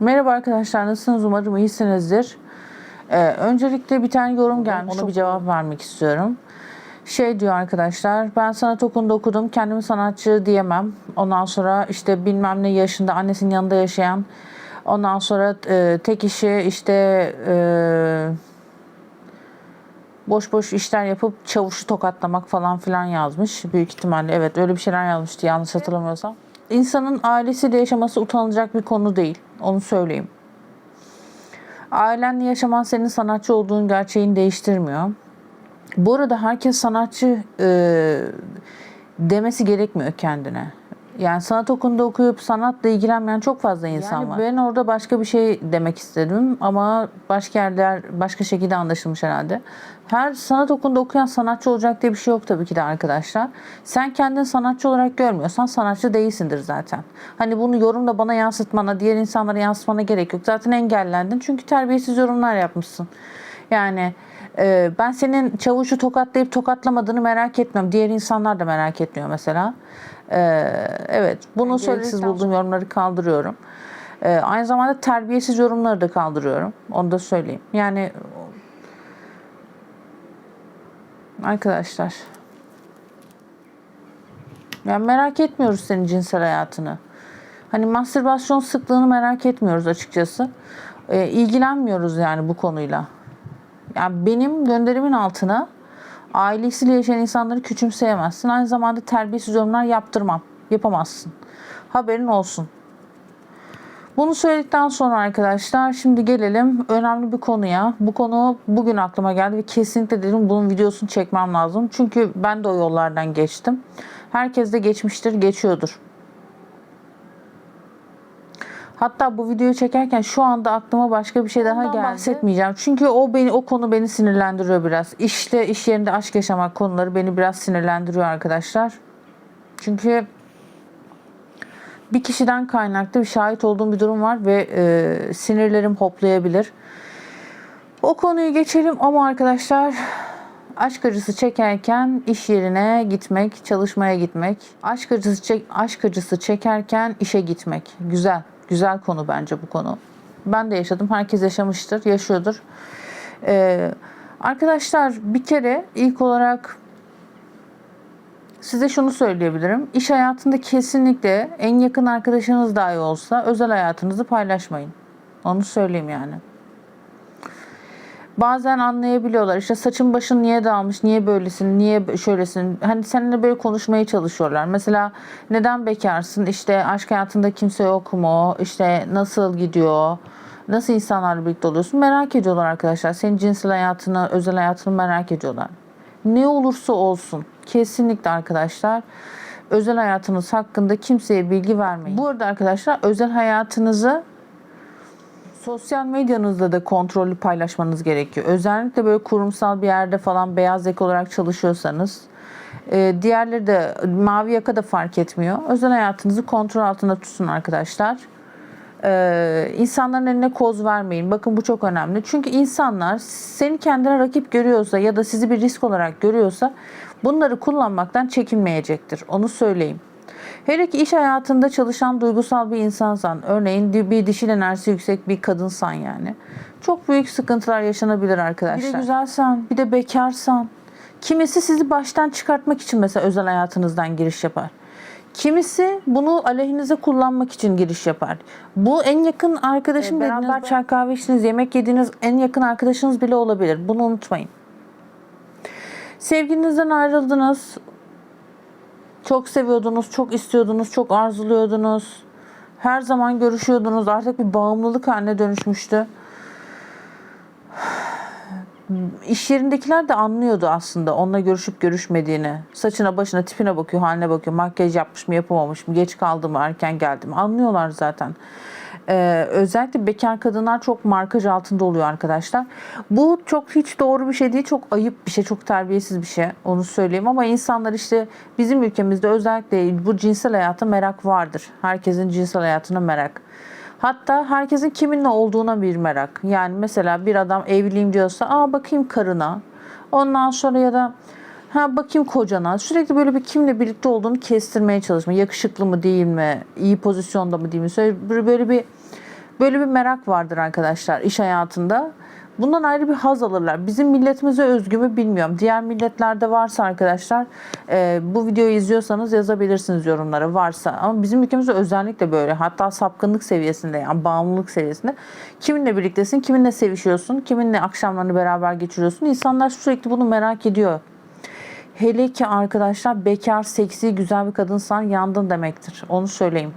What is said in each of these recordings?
Merhaba arkadaşlar nasılsınız? Umarım iyisinizdir. Ee, öncelikle bir tane yorum gelmiş. Ona bir cevap vermek istiyorum. Şey diyor arkadaşlar, ben sanat okulunda okudum, kendimi sanatçı diyemem. Ondan sonra işte bilmem ne yaşında annesinin yanında yaşayan, ondan sonra e, tek işi işte e, boş boş işler yapıp çavuşu tokatlamak falan filan yazmış. Büyük ihtimalle evet öyle bir şeyler yazmıştı yanlış hatırlamıyorsam. İnsanın ailesiyle yaşaması utanılacak bir konu değil. Onu söyleyeyim. Ailenle yaşaman senin sanatçı olduğun gerçeğini değiştirmiyor. Bu arada herkes sanatçı e, demesi gerekmiyor kendine. Yani sanat okulunda okuyup sanatla ilgilenmeyen çok fazla insan Yani var. Ben orada başka bir şey demek istedim ama başka yerler başka şekilde anlaşılmış herhalde. Her sanat okulunda okuyan sanatçı olacak diye bir şey yok tabii ki de arkadaşlar. Sen kendini sanatçı olarak görmüyorsan sanatçı değilsindir zaten. Hani bunu yorumda bana yansıtmana, diğer insanlara yansıtmana gerek yok. Zaten engellendin çünkü terbiyesiz yorumlar yapmışsın. Yani e, ben senin çavuşu tokatlayıp tokatlamadığını merak etmiyorum. Diğer insanlar da merak etmiyor mesela. E, evet bunu söylesiz bulduğum yorumları kaldırıyorum. E, aynı zamanda terbiyesiz yorumları da kaldırıyorum. Onu da söyleyeyim. Yani arkadaşlar yani merak etmiyoruz senin cinsel hayatını. Hani mastürbasyon sıklığını merak etmiyoruz açıkçası. E, ilgilenmiyoruz yani bu konuyla. Yani benim gönderimin altına ailesiyle yaşayan insanları küçümseyemezsin. Aynı zamanda terbiyesiz yorumlar yaptırmam. Yapamazsın. Haberin olsun. Bunu söyledikten sonra arkadaşlar şimdi gelelim önemli bir konuya. Bu konu bugün aklıma geldi ve kesinlikle dedim bunun videosunu çekmem lazım. Çünkü ben de o yollardan geçtim. Herkes de geçmiştir, geçiyordur. Hatta bu videoyu çekerken şu anda aklıma başka bir şey daha Ondan geldi. bahset. Bahsetmeyeceğim. Çünkü o beni o konu beni sinirlendiriyor biraz. İşte iş yerinde aşk yaşamak konuları beni biraz sinirlendiriyor arkadaşlar. Çünkü bir kişiden kaynaklı bir şahit olduğum bir durum var ve e, sinirlerim hoplayabilir. O konuyu geçelim ama arkadaşlar aşk acısı çekerken iş yerine gitmek, çalışmaya gitmek. Aşk acısı çek aşk acısı çekerken işe gitmek. Güzel. Güzel konu bence bu konu. Ben de yaşadım. Herkes yaşamıştır, yaşıyordur. Ee, arkadaşlar bir kere ilk olarak size şunu söyleyebilirim. İş hayatında kesinlikle en yakın arkadaşınız dahi olsa özel hayatınızı paylaşmayın. Onu söyleyeyim yani. Bazen anlayabiliyorlar. İşte saçın başın niye dağılmış, niye böylesin, niye şöylesin. Hani seninle böyle konuşmaya çalışıyorlar. Mesela neden bekarsın? İşte aşk hayatında kimse yok mu? İşte nasıl gidiyor? Nasıl insanlarla birlikte oluyorsun? Merak ediyorlar arkadaşlar. Senin cinsel hayatını, özel hayatını merak ediyorlar. Ne olursa olsun kesinlikle arkadaşlar özel hayatınız hakkında kimseye bilgi vermeyin. Bu arada arkadaşlar özel hayatınızı Sosyal medyanızda da kontrollü paylaşmanız gerekiyor. Özellikle böyle kurumsal bir yerde falan beyaz yaka olarak çalışıyorsanız. e, diğerleri de mavi yaka da fark etmiyor. Özel hayatınızı kontrol altında tutun arkadaşlar. E, insanların eline koz vermeyin. Bakın bu çok önemli. Çünkü insanlar seni kendine rakip görüyorsa ya da sizi bir risk olarak görüyorsa bunları kullanmaktan çekinmeyecektir. Onu söyleyeyim. Hele ki iş hayatında çalışan duygusal bir insansan, örneğin bir dişil enerjisi yüksek bir kadınsan yani. Çok büyük sıkıntılar yaşanabilir arkadaşlar. Bir de güzelsen, bir de bekarsan. Kimisi sizi baştan çıkartmak için mesela özel hayatınızdan giriş yapar. Kimisi bunu aleyhinize kullanmak için giriş yapar. Bu en yakın arkadaşım E, beraber çay kahve içtiğiniz, yemek yediğiniz en yakın arkadaşınız bile olabilir. Bunu unutmayın. Sevgilinizden ayrıldınız. Çok seviyordunuz, çok istiyordunuz, çok arzuluyordunuz. Her zaman görüşüyordunuz. Artık bir bağımlılık haline dönüşmüştü. İş yerindekiler de anlıyordu aslında onunla görüşüp görüşmediğini. Saçına, başına, tipine bakıyor, haline bakıyor. Makyaj yapmış mı, yapamamış mı, geç kaldı mı, erken geldi mi? Anlıyorlar zaten. Ee, özellikle bekar kadınlar çok markaj altında oluyor arkadaşlar. Bu çok hiç doğru bir şey değil. Çok ayıp bir şey. Çok terbiyesiz bir şey. Onu söyleyeyim. Ama insanlar işte bizim ülkemizde özellikle bu cinsel hayata merak vardır. Herkesin cinsel hayatına merak. Hatta herkesin kiminle olduğuna bir merak. Yani mesela bir adam evliyim diyorsa aa bakayım karına. Ondan sonra ya da ha bakayım kocana. Sürekli böyle bir kimle birlikte olduğunu kestirmeye çalışma. Yakışıklı mı değil mi? iyi pozisyonda mı değil mi? Böyle bir Böyle bir merak vardır arkadaşlar iş hayatında. Bundan ayrı bir haz alırlar. Bizim milletimize özgü mü bilmiyorum. Diğer milletlerde varsa arkadaşlar e, bu videoyu izliyorsanız yazabilirsiniz yorumlara varsa. Ama bizim ülkemizde özellikle böyle. Hatta sapkınlık seviyesinde yani bağımlılık seviyesinde. Kiminle birliktesin, kiminle sevişiyorsun, kiminle akşamlarını beraber geçiriyorsun. İnsanlar sürekli bunu merak ediyor. Hele ki arkadaşlar bekar, seksi, güzel bir kadınsan yandın demektir. Onu söyleyeyim.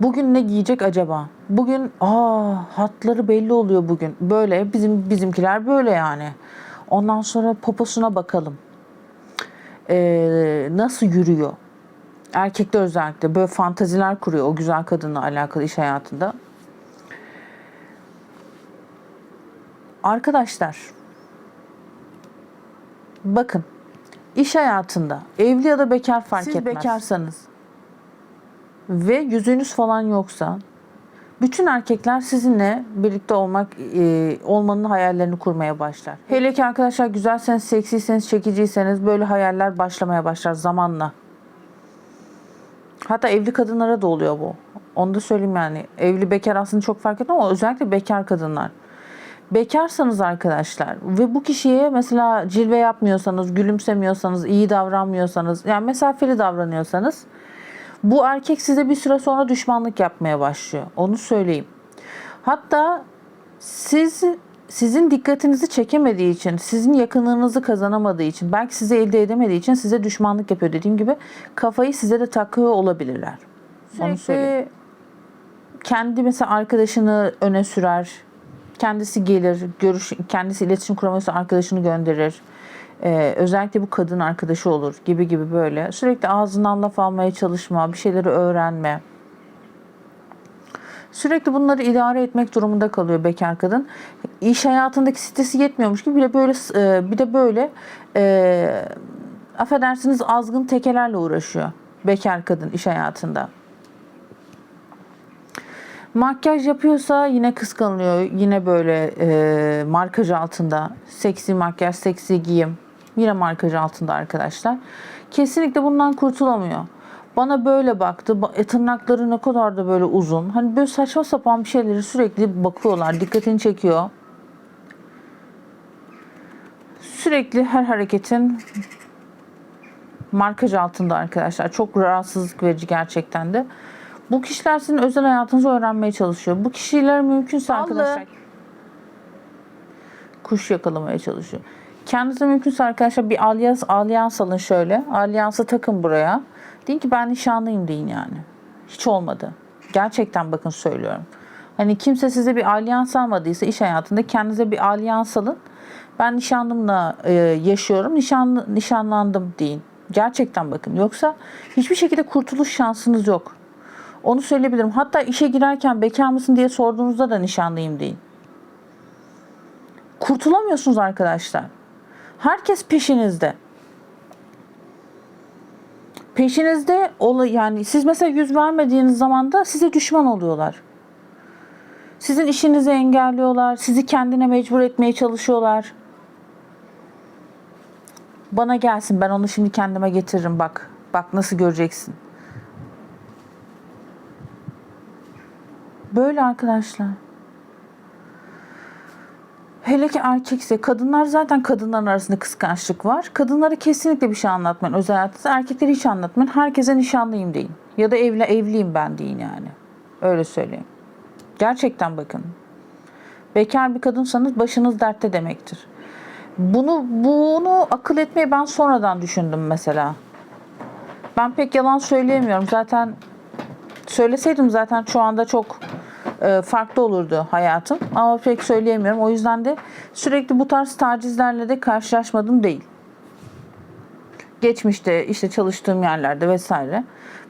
Bugün ne giyecek acaba? Bugün aa hatları belli oluyor bugün. Böyle bizim bizimkiler böyle yani. Ondan sonra poposuna bakalım. Ee, nasıl yürüyor? Erkekler özellikle böyle fantaziler kuruyor o güzel kadınla alakalı iş hayatında. Arkadaşlar bakın iş hayatında evli ya da bekar fark Siz etmez. bekarsanız ve yüzüğünüz falan yoksa bütün erkekler sizinle birlikte olmak e, olmanın hayallerini kurmaya başlar. Hele ki arkadaşlar güzelseniz, seksiyseniz, çekiciyseniz böyle hayaller başlamaya başlar zamanla. Hatta evli kadınlara da oluyor bu. Onu da söyleyeyim yani. Evli bekar aslında çok fark etmez ama özellikle bekar kadınlar. Bekarsanız arkadaşlar ve bu kişiye mesela cilve yapmıyorsanız, gülümsemiyorsanız, iyi davranmıyorsanız, yani mesafeli davranıyorsanız bu erkek size bir süre sonra düşmanlık yapmaya başlıyor. Onu söyleyeyim. Hatta siz sizin dikkatinizi çekemediği için, sizin yakınlığınızı kazanamadığı için, belki sizi elde edemediği için size düşmanlık yapıyor. Dediğim gibi kafayı size de takıyor olabilirler. Söyleyeyim. Kendi mesela arkadaşını öne sürer. Kendisi gelir, görüş, kendisi iletişim kuramıyorsa arkadaşını gönderir. Ee, özellikle bu kadın arkadaşı olur gibi gibi böyle. Sürekli ağzından laf almaya çalışma, bir şeyleri öğrenme. Sürekli bunları idare etmek durumunda kalıyor bekar kadın. İş hayatındaki stresi yetmiyormuş gibi bir de böyle e, bir de böyle e, affedersiniz azgın tekelerle uğraşıyor bekar kadın iş hayatında. Makyaj yapıyorsa yine kıskanılıyor. Yine böyle e, markaj altında. Seksi makyaj, seksi giyim. Yine markaj altında arkadaşlar. Kesinlikle bundan kurtulamıyor. Bana böyle baktı. Ba- E, tırnakları ne kadar da böyle uzun. Hani böyle saçma sapan bir şeyleri sürekli bakıyorlar. Dikkatini çekiyor. Sürekli her hareketin markaj altında arkadaşlar. Çok rahatsızlık verici gerçekten de. Bu kişiler sizin özel hayatınızı öğrenmeye çalışıyor. Bu kişiler mümkünse Vallahi. arkadaşlar kuş yakalamaya çalışıyor. Kendinize mümkünse arkadaşlar bir alyans, alyans alın şöyle. Alyansı takın buraya. Deyin ki ben nişanlıyım deyin yani. Hiç olmadı. Gerçekten bakın söylüyorum. Hani kimse size bir alyans almadıysa iş hayatında kendinize bir alyans alın. Ben nişanlımla e, yaşıyorum. Nişanlı, nişanlandım deyin. Gerçekten bakın. Yoksa hiçbir şekilde kurtuluş şansınız yok. Onu söyleyebilirim. Hatta işe girerken bekar mısın diye sorduğunuzda da nişanlıyım deyin. Kurtulamıyorsunuz arkadaşlar. Herkes peşinizde. Peşinizde ola yani siz mesela yüz vermediğiniz zaman da size düşman oluyorlar. Sizin işinizi engelliyorlar, sizi kendine mecbur etmeye çalışıyorlar. Bana gelsin ben onu şimdi kendime getiririm bak. Bak nasıl göreceksin. Böyle arkadaşlar. Hele ki erkekse kadınlar zaten kadınların arasında kıskançlık var. Kadınlara kesinlikle bir şey anlatmayın özel hayatınızda. Erkekleri hiç anlatmayın. Herkese nişanlıyım deyin. Ya da evli, evliyim ben deyin yani. Öyle söyleyeyim. Gerçekten bakın. Bekar bir kadınsanız başınız dertte demektir. Bunu bunu akıl etmeye ben sonradan düşündüm mesela. Ben pek yalan söyleyemiyorum. Zaten söyleseydim zaten şu anda çok e, farklı olurdu hayatım. Ama pek söyleyemiyorum. O yüzden de sürekli bu tarz tacizlerle de karşılaşmadım değil. Geçmişte işte çalıştığım yerlerde vesaire.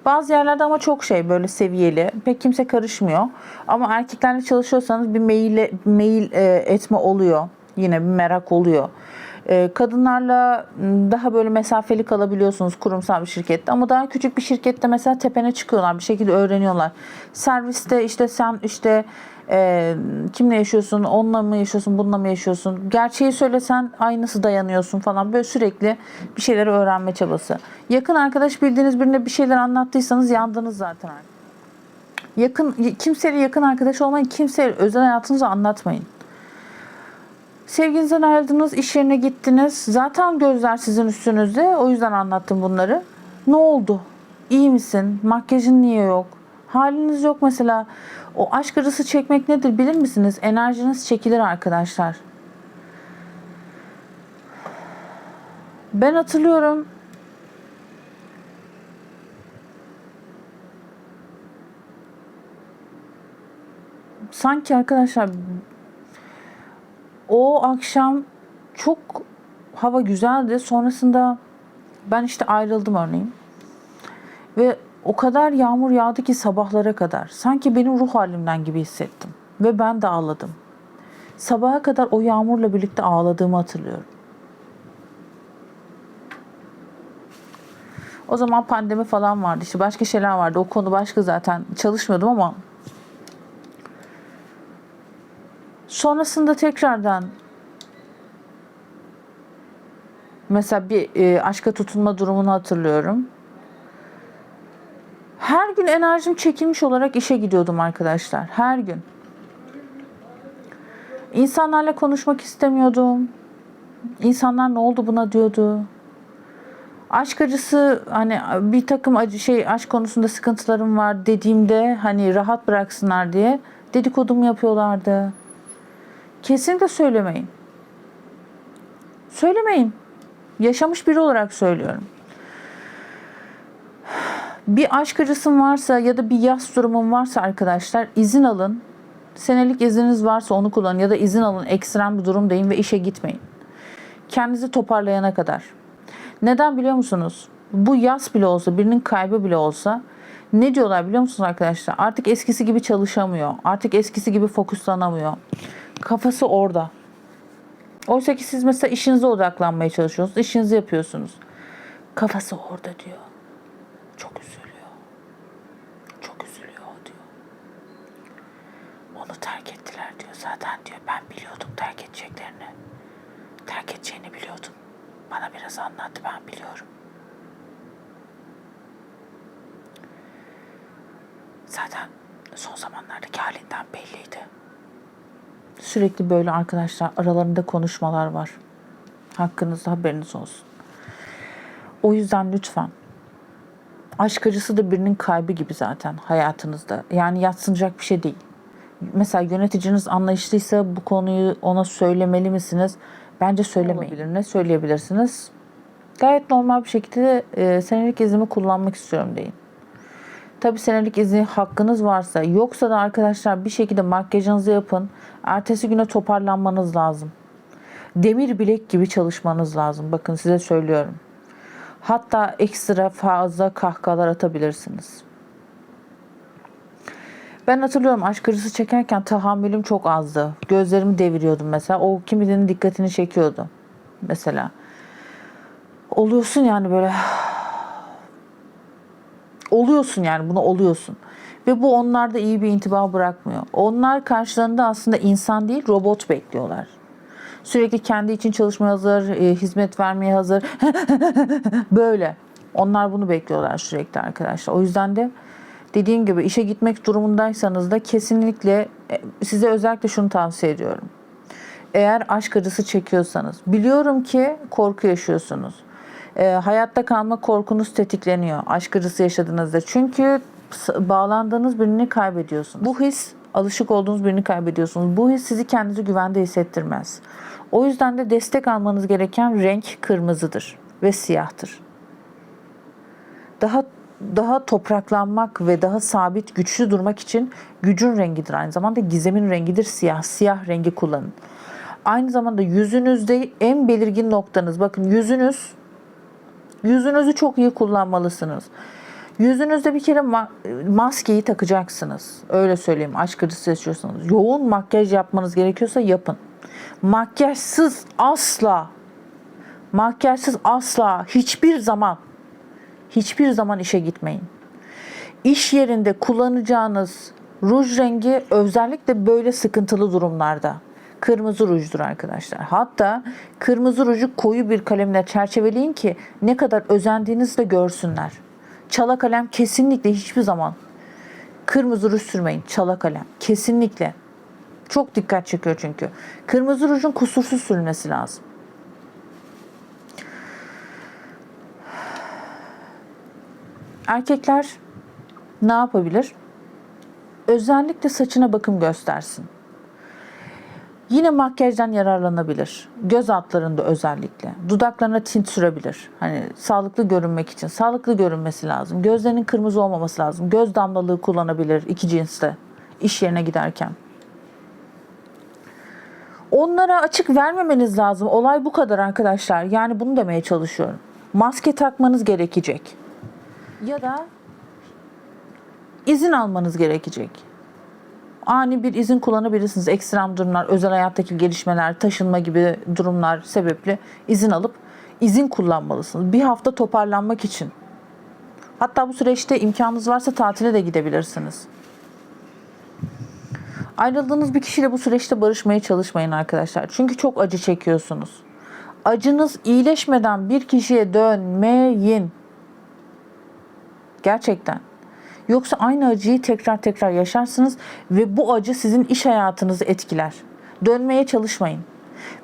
Bazı yerlerde ama çok şey böyle seviyeli. Pek kimse karışmıyor. Ama erkeklerle çalışıyorsanız bir mail, mail e, etme oluyor. Yine bir merak oluyor. E, kadınlarla m, daha böyle mesafeli kalabiliyorsunuz kurumsal bir şirkette ama daha küçük bir şirkette mesela tepene çıkıyorlar bir şekilde öğreniyorlar. Serviste işte sen işte e, kimle yaşıyorsun, onunla mı yaşıyorsun, bununla mı yaşıyorsun? Gerçeği söylesen aynısı dayanıyorsun falan. Böyle sürekli bir şeyleri öğrenme çabası. Yakın arkadaş bildiğiniz birine bir şeyler anlattıysanız yandınız zaten. Yakın kimseyle yakın arkadaş olmayın. Kimseye özel hayatınızı anlatmayın. Sevginizden ayrıldınız, iş yerine gittiniz. Zaten gözler sizin üstünüzde. O yüzden anlattım bunları. Ne oldu? İyi misin? Makyajın niye yok? Haliniz yok mesela. O aşk arısı çekmek nedir bilir misiniz? Enerjiniz çekilir arkadaşlar. Ben hatırlıyorum. Sanki arkadaşlar o akşam çok hava güzeldi. Sonrasında ben işte ayrıldım örneğin. Ve o kadar yağmur yağdı ki sabahlara kadar. Sanki benim ruh halimden gibi hissettim. Ve ben de ağladım. Sabaha kadar o yağmurla birlikte ağladığımı hatırlıyorum. O zaman pandemi falan vardı. İşte başka şeyler vardı. O konu başka zaten. Çalışmıyordum ama sonrasında tekrardan mesela bir e, aşka tutunma durumunu hatırlıyorum. Her gün enerjim çekilmiş olarak işe gidiyordum arkadaşlar. Her gün. İnsanlarla konuşmak istemiyordum. İnsanlar ne oldu buna diyordu. Aşk acısı hani bir takım acı şey aşk konusunda sıkıntılarım var dediğimde hani rahat bıraksınlar diye dedikodumu yapıyorlardı. Kesinlikle söylemeyin. Söylemeyin. Yaşamış biri olarak söylüyorum. Bir aşk acısın varsa ya da bir yas durumun varsa arkadaşlar izin alın. Senelik izniniz varsa onu kullanın ya da izin alın ekstrem bir durum deyin ve işe gitmeyin. Kendinizi toparlayana kadar. Neden biliyor musunuz? Bu yas bile olsa, birinin kaybı bile olsa ne diyorlar biliyor musunuz arkadaşlar? Artık eskisi gibi çalışamıyor. Artık eskisi gibi fokuslanamıyor. Kafası orada. Oysa ki siz mesela işinize odaklanmaya çalışıyorsunuz. işinizi yapıyorsunuz. Kafası orada diyor. Çok üzülüyor. Çok üzülüyor diyor. Onu terk ettiler diyor. Zaten diyor ben biliyordum terk edeceklerini. Terk edeceğini biliyordum. Bana biraz anlattı ben biliyorum. Zaten son zamanlardaki halinden belliydi. Sürekli böyle arkadaşlar aralarında konuşmalar var. Hakkınızda haberiniz olsun. O yüzden lütfen aşk acısı da birinin kaybı gibi zaten hayatınızda. Yani yatsınacak bir şey değil. Mesela yöneticiniz anlayışlıysa bu konuyu ona söylemeli misiniz? Bence söylemeyin. Olabilir. Ne söyleyebilirsiniz? Gayet normal bir şekilde e, senelik iznimi kullanmak istiyorum deyin. Tabi senelik izni hakkınız varsa yoksa da arkadaşlar bir şekilde makyajınızı yapın. Ertesi güne toparlanmanız lazım. Demir bilek gibi çalışmanız lazım. Bakın size söylüyorum. Hatta ekstra fazla kahkahalar atabilirsiniz. Ben hatırlıyorum aşk acısı çekerken tahammülüm çok azdı. Gözlerimi deviriyordum mesela. O kiminin dikkatini çekiyordu. Mesela. Oluyorsun yani böyle oluyorsun yani bunu oluyorsun. Ve bu onlarda iyi bir intiba bırakmıyor. Onlar karşılarında aslında insan değil robot bekliyorlar. Sürekli kendi için çalışmaya hazır, e, hizmet vermeye hazır. Böyle. Onlar bunu bekliyorlar sürekli arkadaşlar. O yüzden de dediğim gibi işe gitmek durumundaysanız da kesinlikle e, size özellikle şunu tavsiye ediyorum. Eğer aşk acısı çekiyorsanız, biliyorum ki korku yaşıyorsunuz. E, hayatta kalma korkunuz tetikleniyor aşk acısı yaşadığınızda. Çünkü bağlandığınız birini kaybediyorsunuz. Bu his alışık olduğunuz birini kaybediyorsunuz. Bu his sizi kendinizi güvende hissettirmez. O yüzden de destek almanız gereken renk kırmızıdır ve siyahtır. Daha daha topraklanmak ve daha sabit, güçlü durmak için gücün rengidir aynı zamanda gizemin rengidir siyah. Siyah rengi kullanın. Aynı zamanda yüzünüzde en belirgin noktanız bakın yüzünüz yüzünüzü çok iyi kullanmalısınız. Yüzünüzde bir kere ma- maskeyi takacaksınız. Öyle söyleyeyim. Aşk acısı yaşıyorsanız. Yoğun makyaj yapmanız gerekiyorsa yapın. Makyajsız asla makyajsız asla hiçbir zaman hiçbir zaman işe gitmeyin. İş yerinde kullanacağınız ruj rengi özellikle böyle sıkıntılı durumlarda kırmızı rujdur arkadaşlar. Hatta kırmızı ruju koyu bir kalemle çerçeveleyin ki ne kadar özendiğinizi de görsünler. Çala kalem kesinlikle hiçbir zaman Kırmızı ruj sürmeyin. Çala kalem. Kesinlikle. Çok dikkat çekiyor çünkü. Kırmızı rujun kusursuz sürülmesi lazım. Erkekler ne yapabilir? Özellikle saçına bakım göstersin. Yine makyajdan yararlanabilir. Göz altlarında özellikle. Dudaklarına tint sürebilir. Hani sağlıklı görünmek için. Sağlıklı görünmesi lazım. Gözlerinin kırmızı olmaması lazım. Göz damlalığı kullanabilir iki cinsle. iş yerine giderken. Onlara açık vermemeniz lazım. Olay bu kadar arkadaşlar. Yani bunu demeye çalışıyorum. Maske takmanız gerekecek. Ya da izin almanız gerekecek ani bir izin kullanabilirsiniz. Ekstrem durumlar, özel hayattaki gelişmeler, taşınma gibi durumlar sebeple izin alıp izin kullanmalısınız. Bir hafta toparlanmak için. Hatta bu süreçte imkanınız varsa tatile de gidebilirsiniz. Ayrıldığınız bir kişiyle bu süreçte barışmaya çalışmayın arkadaşlar. Çünkü çok acı çekiyorsunuz. Acınız iyileşmeden bir kişiye dönmeyin. Gerçekten. Yoksa aynı acıyı tekrar tekrar yaşarsınız ve bu acı sizin iş hayatınızı etkiler. Dönmeye çalışmayın.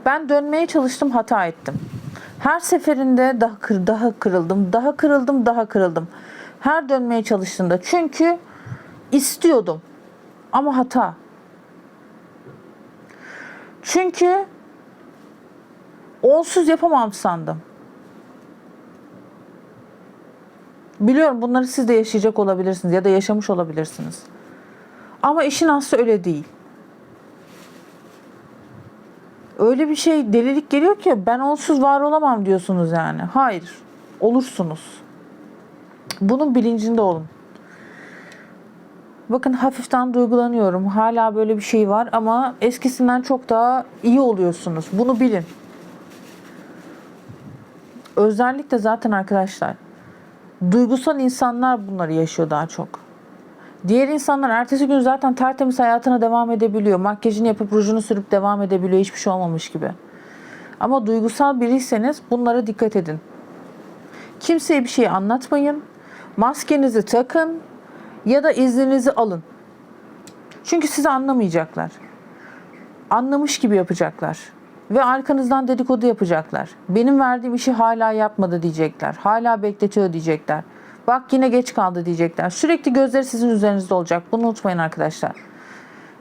Ben dönmeye çalıştım, hata ettim. Her seferinde daha kır, daha kırıldım, daha kırıldım, daha kırıldım. Her dönmeye çalıştığımda çünkü istiyordum ama hata. Çünkü onsuz yapamam sandım. Biliyorum bunları siz de yaşayacak olabilirsiniz ya da yaşamış olabilirsiniz. Ama işin aslı öyle değil. Öyle bir şey delilik geliyor ki ben onsuz var olamam diyorsunuz yani. Hayır. Olursunuz. Bunun bilincinde olun. Bakın hafiften duygulanıyorum. Hala böyle bir şey var ama eskisinden çok daha iyi oluyorsunuz. Bunu bilin. Özellikle zaten arkadaşlar duygusal insanlar bunları yaşıyor daha çok. Diğer insanlar ertesi gün zaten tertemiz hayatına devam edebiliyor. Makyajını yapıp rujunu sürüp devam edebiliyor. Hiçbir şey olmamış gibi. Ama duygusal biriyseniz bunlara dikkat edin. Kimseye bir şey anlatmayın. Maskenizi takın ya da izninizi alın. Çünkü sizi anlamayacaklar. Anlamış gibi yapacaklar. Ve arkanızdan dedikodu yapacaklar. Benim verdiğim işi hala yapmadı diyecekler. Hala bekletiyor diyecekler. Bak yine geç kaldı diyecekler. Sürekli gözleri sizin üzerinizde olacak. Bunu unutmayın arkadaşlar.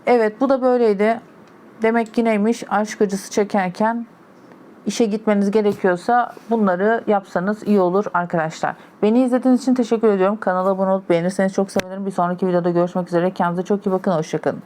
Evet bu da böyleydi. Demek ki neymiş? Aşk acısı çekerken işe gitmeniz gerekiyorsa bunları yapsanız iyi olur arkadaşlar. Beni izlediğiniz için teşekkür ediyorum. Kanala abone olup beğenirseniz çok sevinirim. Bir sonraki videoda görüşmek üzere. Kendinize çok iyi bakın. Hoşçakalın.